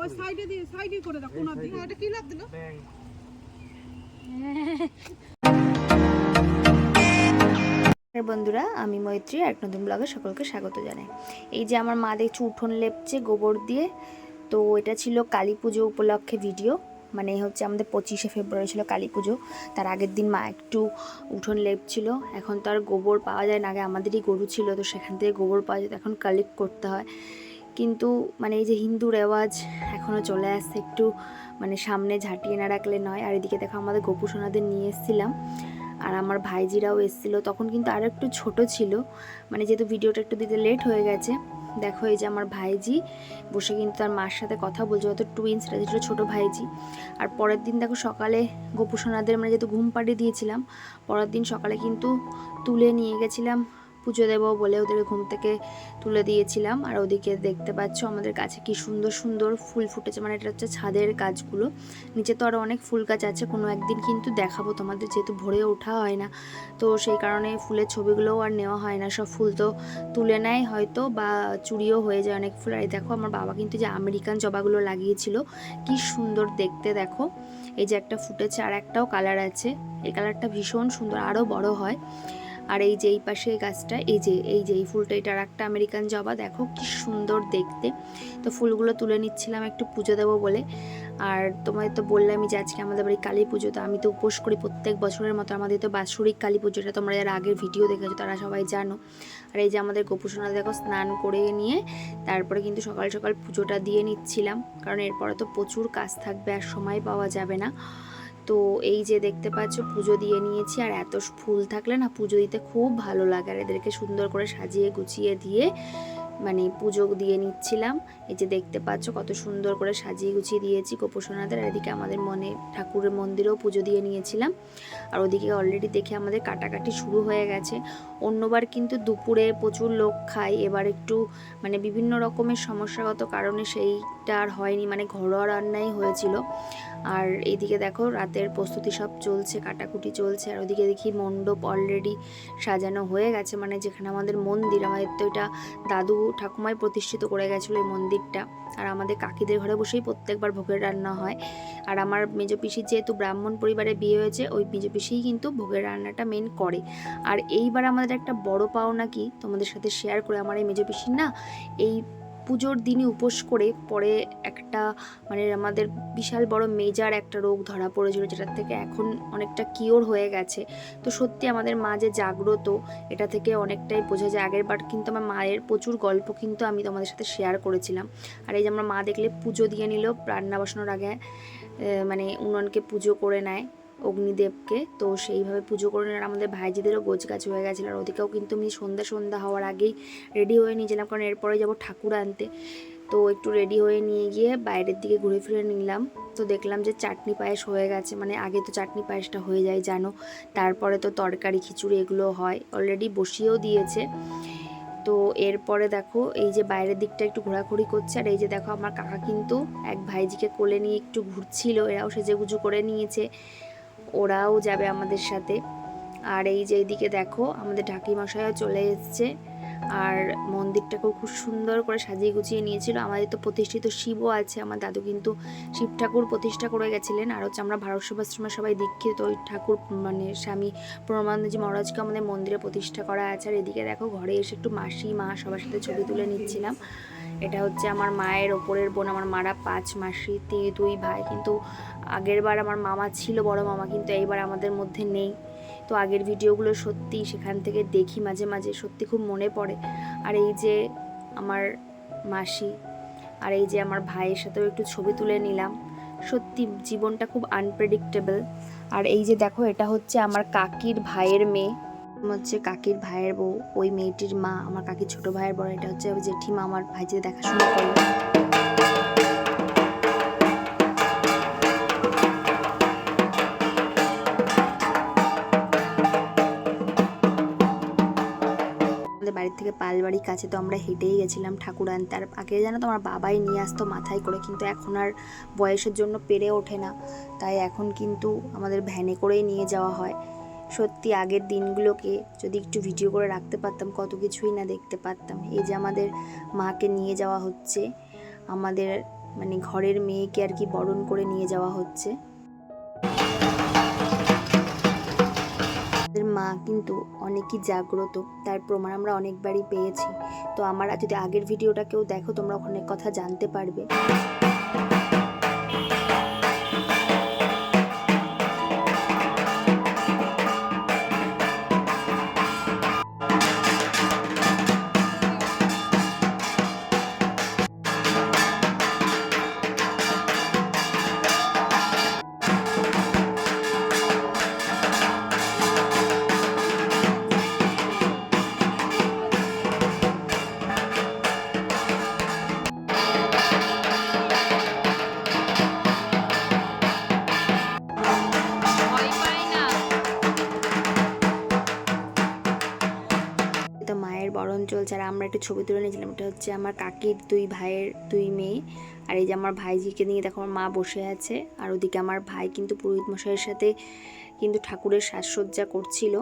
ওই সাইডে দিয়ে সাইডে করে দাও কোন দিকে। ওটা কি লাভ দিল বন্ধুরা আমি মৈত্রী এক নতুন ব্লগে সকলকে স্বাগত জানাই। এই যে আমার মা দেখছি উঠোন লেপছে গোবর দিয়ে তো এটা ছিল কালী পুজো উপলক্ষে ভিডিও। মানে হচ্ছে আমাদের পঁচিশে ফেব্রুয়ারি ছিল কালী পুজো তার আগের দিন মা একটু উঠোন লেপছিল। এখন তো আর গোবর পাওয়া যায় না আগে আমাদেরই গরু ছিল তো সেখান থেকে গোবর পাওয়া যেত এখন কালেক্ট করতে হয়। কিন্তু মানে এই যে হিন্দু রেওয়াজ এখনও চলে আসছে, একটু মানে সামনে ঝাঁটিয়ে না রাখলে নয়। আর এদিকে দেখো আমাদের গোপু সোনাদের নিয়ে এসেছিলাম, আর আমার ভাইজিরাও এসেছিল। তখন কিন্তু আরও একটু ছোট ছিল মানে যেহেতু ভিডিওটা একটু দিতে লেট হয়ে গেছে। দেখো এই যে আমার ভাইজি বসে কিন্তু তার মার সাথে কথা বলছে হয়তো টুইন্স এটা ছিল ছোটো ভাইজি। আর পরের দিন দেখো সকালে গোপুসোনাদের মানে যেহেতু ঘুম পাড়িয়ে দিয়েছিলাম, পরের দিন সকালে কিন্তু তুলে নিয়ে গেছিলাম পুজো দেবো বলে ওদের ঘুম থেকে তুলে দিয়েছিলাম। আর ওদিকে দেখতে পাচ্ছ আমাদের কাছে কি সুন্দর সুন্দর ফুল ফুটেছে। মানে এটা হচ্ছে ছাদের গাছগুলো। নিচে তো আরও অনেক ফুল গাছ আছে। কোনো একদিন কিন্তু দেখাবো তোমাদের, যেহেতু ভরে ওঠা হয় না। তো সেই কারণে ফুলের ছবিগুলোও আর নেওয়া হয় না। সব ফুল তো তুলে নেয় হয়তো বা চুরিও হয়ে যায় অনেক ফুল। আর দেখো আমার বাবা কিন্তু যে আমেরিকান জবাগুলো লাগিয়েছিল। কি সুন্দর দেখতে দেখো। এই যে একটা ফুটেছে আর একটাও কালার আছে। এই কালারটা ভীষণ সুন্দর। আরও বড় হয়। আর এই যে এই পাশে গাছটা, এই যে এই যে এই ফুলটা এটার একটা আমেরিকান জবা, দেখো কি সুন্দর দেখতে। তো ফুলগুলো তুলে নিচ্ছিলাম একটু পুজো দেবো বলে। আর তোমাদের তো বললামই যে আজকে আমাদের বাড়ি কালী পুজো, তো আমি তো উপোস করি প্রত্যেক বছরের মতো। আমাদের তো বাৎসরিক কালী পুজোটা তোমরা যারা আগের ভিডিও দেখেছ, তারা সবাই জানো। আর এই যে আমাদের গোপুসোনা দেখো স্নান করে নিয়ে, তারপরে কিন্তু সকাল সকাল পুজোটা দিয়ে নিচ্ছিলাম। কারণ এরপরে তো প্রচুর কাজ থাকবে, আর সময় পাওয়া যাবে না। তো এই যে দেখতে পাচ্ছ, পুজো দিয়ে নিয়েছি। আর এত ফুল থাকলে না পুজো দিতে খুব ভালো লাগে। আর এদেরকে সুন্দর করে সাজিয়ে গুছিয়ে দিয়ে মানে পুজো দিয়ে নিচ্ছিলাম। এই যে দেখতে পাচ্ছ কত সুন্দর করে সাজিয়ে গুছিয়ে দিয়েছি গোপসোনাদের আর এদিকে আমাদের মনে ঠাকুরের মন্দিরেও পুজো দিয়ে নিয়েছিলাম। আর ওদিকে অলরেডি দেখে আমাদের কাটাকাটি শুরু হয়ে গেছে। অন্যবার কিন্তু দুপুরে প্রচুর লোক খায়। এবার একটু মানে বিভিন্ন রকমের সমস্যাগত কারণে সেইটা আর হয়নি। মানে ঘরোয়া রান্নাই হয়েছিল। আর এইদিকে দেখো রাতের প্রস্তুতি সব চলছে, কাটাকুটি চলছে। আর ওদিকে দেখি মণ্ডপ অলরেডি সাজানো হয়ে গেছে। মানে যেখানে আমাদের মন্দির, আমাদের তো এটা দাদু ঠাকুমাই প্রতিষ্ঠিত করে গেছিল এই মন্দিরটা। আর আমাদের কাকিদের ঘরে বসেই প্রত্যেকবার ভোগের রান্না হয়। আর আমার মেজ পিসির যেহেতু ব্রাহ্মণ পরিবারে বিয়ে হয়েছে, ওই মেজ পিসিই কিন্তু ভোগের রান্নাটা মেন করে। আর এইবার আমাদের একটা বড় পাওনা কি, তোমাদের সাথে শেয়ার করে আমার এই মেজ পিসির না, এই পুজোর দিনই উপোস করে পরে একটা মানে আমাদের বিশাল বড় মেজার একটা রোগ ধরা পড়েছিল, যেটার থেকে এখন অনেকটা কিওর হয়ে গেছে। তো সত্যি আমাদের মা যে জাগ্রত, এটা থেকে অনেকটাই বোঝা যায়। আগের বার কিন্তু আমার মায়ের প্রচুর গল্প কিন্তু আমি তোমাদের সাথে শেয়ার করেছিলাম। আর এই যে আমার মা দেখলে পুজো দিয়ে নিল রান্না বসানোর আগে মানে উনুনকে পুজো করে নেয়। অগ্নিদেবকে। তো সেইভাবে পুজো করে আর আমাদের ভাইজিদেরও গোছ গাছ হয়ে গেছিল। আর ওদিকেও কিন্তু আমি সন্ধ্যা সন্ধ্যা হওয়ার আগেই রেডি হয়ে নিয়েছিলাম। কারণ এরপরে যাব ঠাকুর আনতে। তো একটু রেডি হয়ে নিয়ে গিয়ে বাইরের দিকে ঘুরে ফিরে নিলাম। তো দেখলাম যে চাটনি পায়েস হয়ে গেছে। মানে আগে তো চাটনি পায়েসটা হয়ে যায়, জানো। তারপরে তো তরকারি, খিচুড়ি এগুলো হয়। অলরেডি বসিয়েও দিয়েছে। তো এরপরে দেখো, এই যে বাইরের দিকটা একটু ঘোরাঘুরি করছে। আর এই যে দেখো, আমার কাকা কিন্তু এক ভাইজিকে কোলে নিয়ে একটু ঘুরছিল। এরাও সেজেগুজু করে নিয়েছে। ওরাও যাবে আমাদের সাথে। আর এই যে এইদিকে দেখো, আমাদের ঢাকি মশাইও চলে এসছে। আর মন্দিরটাকেও খুব সুন্দর করে সাজিয়ে গুছিয়ে নিয়েছিল। আমাদের তো প্রতিষ্ঠিত শিবও আছে, আমার দাদু কিন্তু শিব ঠাকুর প্রতিষ্ঠা করে গেছিলেন। আর হচ্ছে আমরা ভারত সেবাশ্রমের সবাই দীক্ষিত, ওই ঠাকুর মানে স্বামী প্রমানন্দজি মহারাজকে আমাদের মন্দিরে প্রতিষ্ঠা করা আছে। আর এদিকে দেখো, ঘরে এসে একটু মাসি, মা সবার সাথে ছবি তুলে নিচ্ছিলাম। এটা হচ্ছে আমার মায়ের ওপরের বোন, আমার মারা পাঁচ মাসি দুই ভাই। কিন্তু আগের বার আমার মামা ছিল বড় মামা, কিন্তু এইবার আমাদের মধ্যে নেই। তো আগের ভিডিওগুলো সত্যি সেখান থেকে দেখি মাঝে মাঝে, সত্যি খুব মনে পড়ে। আর এই যে আমার মাসি, আর এই যে আমার ভাইয়ের সাথেও একটু ছবি তুলে নিলাম। সত্যি জীবনটা খুব আনপ্রেডিক্টেবল আর এই যে দেখো, এটা হচ্ছে আমার কাকির ভাইয়ের মেয়ে। হচ্ছে কাকির ভাইয়ের বউ, ওই মেয়েটির মা, আমার কাকির ছোট ভাইয়ের বড়, এটা হচ্ছে জেঠিমা, আমার ভাইজিদের দেখাশোনা করে আমাদের বাড়ির থেকে পালবাড়ির কাছে তো আমরা হেঁটেই গেছিলাম ঠাকুর আনতে। আর আগে জানো তো, আমার বাবাই নিয়ে আসতো মাথায় করে, কিন্তু এখন আর বয়সের জন্য পেরে ওঠে না। তাই এখন কিন্তু আমাদের ভ্যানে করেই নিয়ে যাওয়া হয়। সত্যি আগের দিনগুলোকে যদি একটু ভিডিও করে রাখতে পারতাম, কত কিছুই না দেখতে পারতাম। এই যে আমাদের মাকে নিয়ে যাওয়া হচ্ছে, আমাদের মানে ঘরের মেয়েকে আর কি বরণ করে নিয়ে যাওয়া হচ্ছে। আমাদের মা কিন্তু অনেকই জাগ্রত, তার প্রমাণ আমরা অনেকবারই পেয়েছি। তো আমার যদি আগের ভিডিওটা কেউ দেখো, তোমরা ওখানে কথা জানতে পারবে। মায়ের চলছে। আর আমরা একটা ছবি তুলে নিয়েছিলাম এটা হচ্ছে আমার কাকির দুই ভাইয়ের দুই মেয়ে। আর এই যে আমার ভাইজিকে নিয়ে দেখো, আমার মা বসে আছে। আর ওদিকে আমার ভাই কিন্তু পুরোহিত মশাইয়ের সাথে কিন্তু ঠাকুরের সাজসজ্জা করছিল।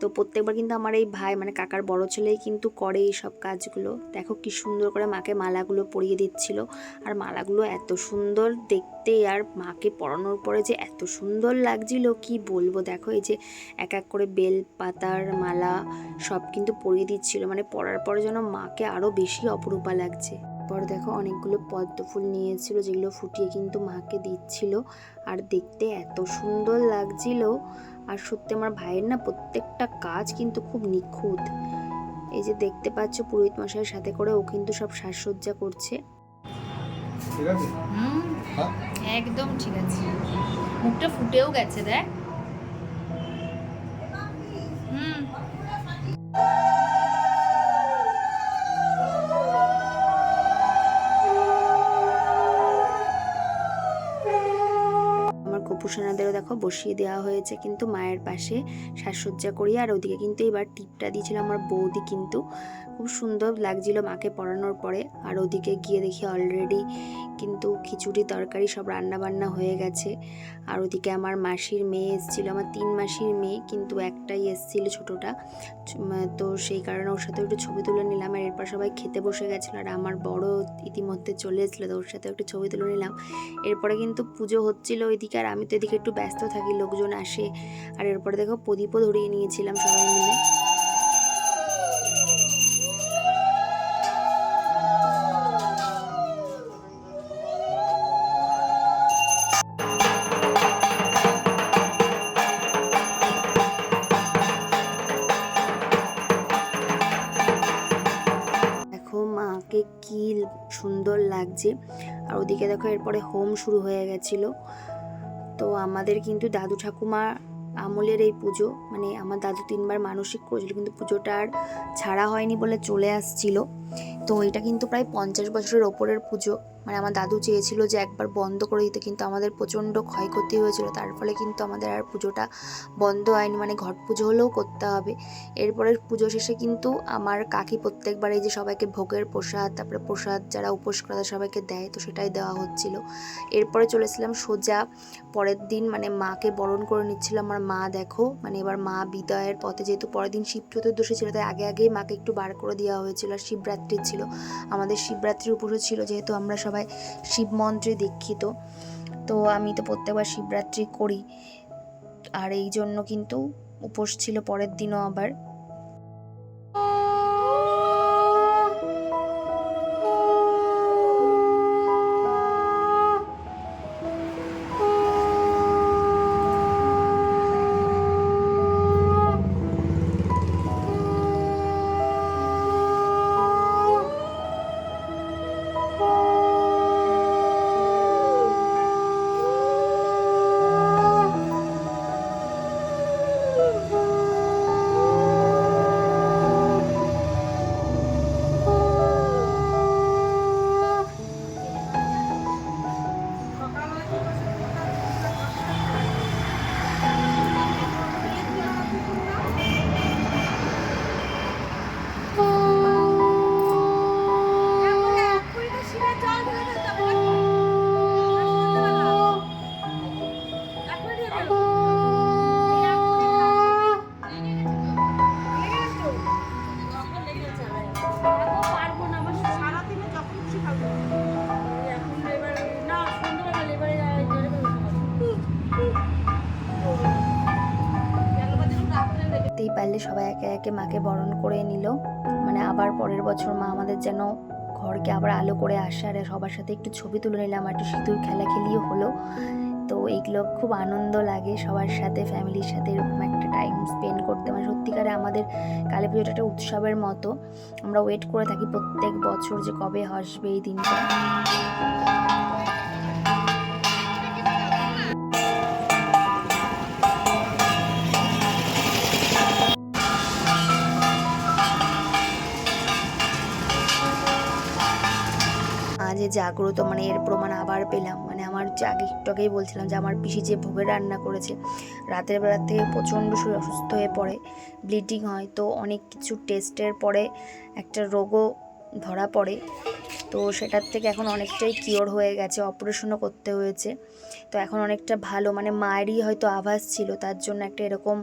তো প্রত্যেকবার কিন্তু আমার এই ভাই মানে কাকার বড় ছেলেই কিন্তু করে এই সব কাজগুলো। দেখো কি সুন্দর করে মাকে মালাগুলো পরিয়ে দিচ্ছিল। আর মালাগুলো এত সুন্দর দেখতে আর মাকে পরানোর পরে যে এত সুন্দর লাগছিল, কি বলব? দেখো এই যে এক এক করে বেল পাতার মালা সব কিন্তু পরিয়ে দিচ্ছিল। মানে পরার পরে যেন মাকে আরও বেশি অপরূপা লাগছে। পর দেখো অনেকগুলো পদ্ম ফুল নিয়েছিল যেগুলো ফুটিয়ে কিন্তু মাকে দিচ্ছিল। আর দেখতে এত সুন্দর লাগছিল। আর সত্যি আমার ভাইয়ের না প্রত্যেকটা কাজ কিন্তু খুব নিখুঁত। এই যে দেখতে পাচ্ছ পুরোহিত মশাইয়ের সাথে করে ও কিন্তু সব সাজসজ্জা করছে। ঠিক আছে? হুম হ্যাঁ? একদম ঠিক আছে। মুখটা ফুটেও গেছে দেখ। আমার কপুসোনাদেরও দেখো বসিয়ে দেওয়া হয়েছে কিন্তু মায়ের পাশে সাজসজ্জা করি আর ওদিকে কিন্তু এবার টিপটা দিয়েছিল আমার বৌদি কিন্তু। খুব সুন্দর লাগছিল মাকে পড়ানোর পরে। আর ওদিকে গিয়ে দেখি অলরেডি কিন্তু খিচুড়ি, তরকারি সব রান্না বান্না হয়ে গেছে। আর ওদিকে আমার মাসির মেয়ে এসেছিল, আমার তিন মাসির মেয়ে কিন্তু একটাই এসেছিল ছোটোটা। তো সেই কারণে ওর সাথে একটু ছবি তুলে নিলাম। আর এরপর সবাই খেতে বসে গেছিল, আর আমার বড় ইতিমধ্যে চলে এসেছিল, তো ওর সাথে একটু ছবি তুলে নিলাম। এরপরে কিন্তু পুজো হচ্ছিল ওইদিকে, আর আমি তো এদিকে একটু ব্যস্ত থাকি, লোকজন আসে। আর এরপরে দেখো প্রদীপও ধরিয়ে নিয়েছিলাম সবাই মিলে। মাকে কি সুন্দর লাগছে। আর ওদিকে দেখো এরপরে হোম শুরু হয়ে গেছিল। তো আমাদের কিন্তু দাদু ঠাকুমা আমলের এই পুজো মানে আমার দাদু তিনবার মানসিক করেছিল, কিন্তু পুজোটা আর ছাড়া হয়নি বলে চলে আসছিল। তো এটা কিন্তু প্রায় পঞ্চাশ বছরের ওপরের পুজো। মানে আমার দাদু চেয়েছিল যে একবার বন্ধ করে দিতে, কিন্তু আমাদের প্রচণ্ড ক্ষয়ক্ষতি হয়েছিল। তার ফলে কিন্তু আমাদের আর পুজোটা বন্ধ হয়নি মানে ঘট পুজো হলেও করতে হবে। এরপরের পুজো শেষে কিন্তু আমার কাকি প্রত্যেকবার এই যে সবাইকে ভোগের প্রসাদ, তারপরে প্রসাদ যারা উপোস করে সবাইকে দেয়, তো সেটাই দেওয়া হচ্ছিল। এরপরে চলেছিলাম সোজা। পরের দিন মানে মাকে বরণ করে নিচ্ছিল আমার মা, দেখো। মানে এবার মা বিদায়ের পথে, যেহেতু পরের দিন শিব চতুর্দশী ছিল, তাই আগে আগেই মাকে একটু বার করে দেওয়া হয়েছিল। আর শিবরাত্রি ছিল। আমাদের শিবরাত্রির উপরও ছিল, যেহেতু আমরা সবাই শিব মন্ত্রে দীক্ষিত। তো আমি তো প্রত্যেকবার শিবরাত্রি করি। আর এই জন্য কিন্তু উপোস ছিল পরের দিনও আবার। একে মাকে বরণ করে নিল। মানে আবার পরের বছর মা আমাদের যেন ঘরকে আবার আলো করে আসে আর সবার সাথে একটু ছবি তুলে নিলাম আর একটু সিঁদুর খেলাখেলিও হলো। তো এইগুলো খুব আনন্দ লাগে সবার সাথে ফ্যামিলির সাথে এরকম একটা টাইম স্পেন্ড করতে। মানে সত্যিকারে আমাদের কালী পুজোটা একটা উৎসবের মতো। আমরা ওয়েট করে থাকি প্রত্যেক বছর যে কবে আসবে এই দিনটা। জাগ্রত মানে এর প্রমাণ আবার পেলাম। মানে আমার আগে বলছিলাম যে আমার পিসি যে ভোগে রান্না করেছে, রাতের বেলার থেকে প্রচণ্ড শরীর অসুস্থ হয়ে পড়ে ব্লিডিং হয়, তো অনেক কিছু টেস্টের পরে একটা রোগও ধরা পড়ে। তো সেটার থেকে এখন অনেকটাই কিওর হয়ে গেছে অপারেশনও করতে হয়েছে। তো এখন অনেকটা ভালো মানে মায়েরই হয়তো আভাস ছিল তার জন্য একটা এরকম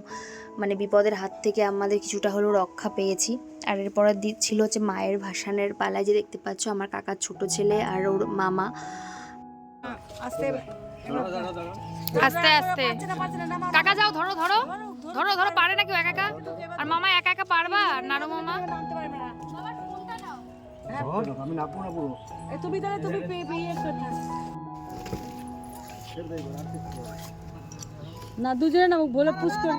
মানে বিপদের হাত থেকে আমাদের কিছুটা হলেও রক্ষা পেয়েছি। আর এরপরে দি- ছিল হচ্ছে মায়ের ভাসানের পালায় যে দেখতে পাচ্ছ আমার কাকার ছোট ছেলে আর ওর মামা। আস্তে। আস্তে আস্তে। কাকা যাও ধরো ধরো। ধরো ধরো পারে না কেউ একা একা? আর মামা একা একা পারবা? নাড়ু মামা? আমি না পুরো। তুমি তাহলে তুমি না দুজনে না বলে পুষ কর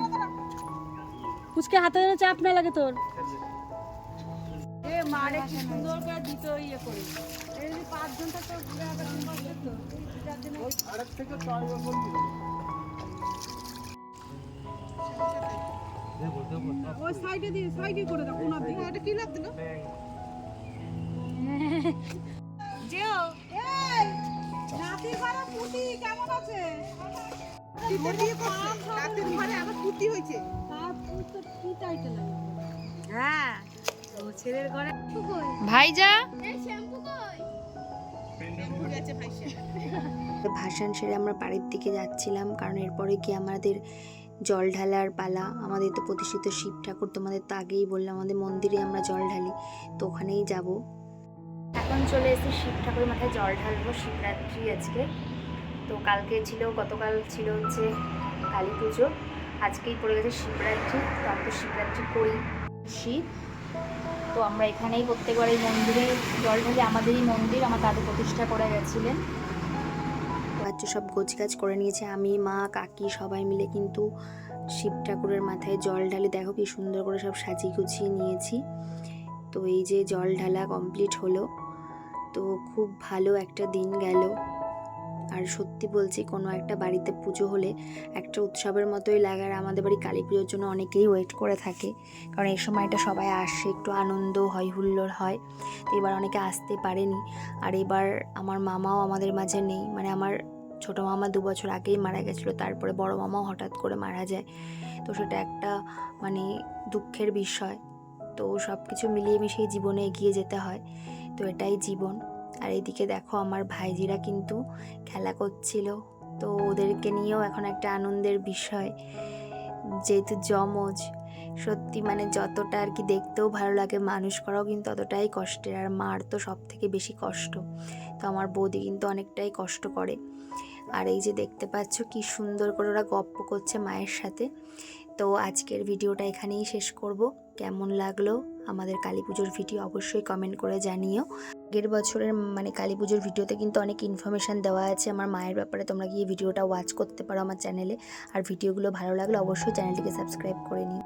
পুচকে হাতে যেন চাপ না লাগে তোর এ মারে কি সুন্দর করে দিত ইয়ে করে এই যে পাঁচ ঘণ্টা তো ঘুরে আবার দিন তো আরেক থেকে চার বছর ছিল। ওই সাইডে দিয়ে সাইডে করে দাও কোন দিকে এটা কি লাভ দিল কেমন আছে? হয়েছে। হ্যাঁ ছেলের ঘরে ভাইজা? ভাসান সেরে আমরা বাড়ির দিকে যাচ্ছিলাম কারণ এরপরে কি আমাদের জল ঢালার পালা আমাদের তো প্রতিষ্ঠিত শিব ঠাকুর তোমাদের তো আগেই বললাম আমাদের মন্দিরে আমরা জল ঢালি তো ওখানেই যাব। এখন চলে এসেছি শিব ঠাকুরের মাথায় জল ঢালবো, শিবরাত্রি আজকে। তো কালকে ছিল, গতকাল ছিল হচ্ছে কালী পুজো, আজকেই পড়ে গেছে শিবরাত্রি, তো আমি তো শিবরাত্রি করি। শিব, তো আমরা এখানেই প্রত্যেকবার এই মন্দিরে জল ঢালি আমাদেরই মন্দির, আমার দাদু প্রতিষ্ঠা করে গেছিলেন। বাচ্চা সব গোছগাছ করে নিয়েছে, আমি, মা, কাকি সবাই মিলে কিন্তু শিব ঠাকুরের মাথায় জল ঢালি, দেখো কি সুন্দর করে সব সাজিয়ে গুছিয়ে নিয়েছি। তো এই যে জল ঢালা কমপ্লিট হলো, তো খুব ভালো একটা দিন গেল। আর সত্যি বলছি, কোনো একটা বাড়িতে পুজো হলে একটা উৎসবের মতোই লাগে। আর আমাদের বাড়ি কালী পুজোর জন্য অনেকেই ওয়েট করে থাকে। কারণ এই সময়টা সবাই আসে, একটু আনন্দ হয়, হুল্লোড় হয়। তো এবার অনেকে আসতে পারেনি। আর এবার আমার মামাও আমাদের মাঝে নেই। মানে আমার ছোটো মামা দু বছর আগেই মারা গেছিল। তারপরে বড় মামাও হঠাৎ করে মারা যায়। তো সেটা একটা মানে দুঃখের বিষয়। তো সব কিছু মিলিয়ে মিশিয়ে জীবনে এগিয়ে যেতে হয়। তো এটাই জীবন। আর এইদিকে দেখো আমার ভাইজিরা কিন্তু খেলা করছিল। তো ওদেরকে নিয়েও এখন একটা আনন্দের বিষয়। যেহেতু জমজ সত্যি মানে যতটা আর কি দেখতেও ভালো লাগে মানুষ করাও কিন্তু ততটাই কষ্টের। আর মার তো সব থেকে বেশি কষ্ট। তো আমার বৌদি কিন্তু অনেকটাই কষ্ট করে। আর এই যে দেখতে পাচ্ছ কি সুন্দর করে ওরা গপ্প করছে মায়ের সাথে। তো আজকের ভিডিওটা এখানেই শেষ করব। কেমন লাগল আমাদের কালী পুজোর ভিডিও অবশ্যই কমেন্ট করে জানিও। আগের বছরের মানে কালী পুজোর ভিডিওতে কিন্তু অনেক ইনফরমেশান দেওয়া আছে। আমার মায়ের ব্যাপারে তোমরা গিয়ে ভিডিওটা ওয়াচ করতে পারো আমার চ্যানেলে আর ভিডিওগুলো ভালো লাগলে অবশ্যই চ্যানেলটিকে সাবস্ক্রাইব করে নিও।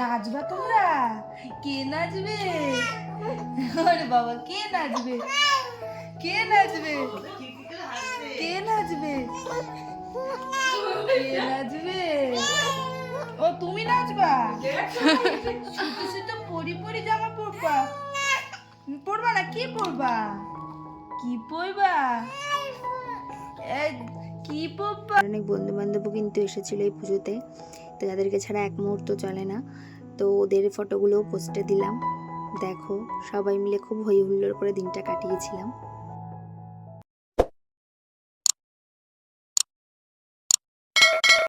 নাচবা তোমরা? কে নাচবে? ওরে বাবা, কে নাচবে? কে নাচবে? কে নাচবে? কে নাচবে? নাচবা? ছোট ছোট পরি পরি জামা পরবা? পরবা না কি পরবা? কি পরবা? কি পরবা? অনেক বন্ধু বান্ধবও কিন্তু এসেছিল এই পুজোতে তো যাদেরকে ছাড়া এক মুহূর্ত চলে না। তো ওদের ফটোগুলোও পোস্টে দিলাম। দেখো সবাই মিলে খুব হই হুল্লোড় করে দিনটা কাটিয়েছিলাম।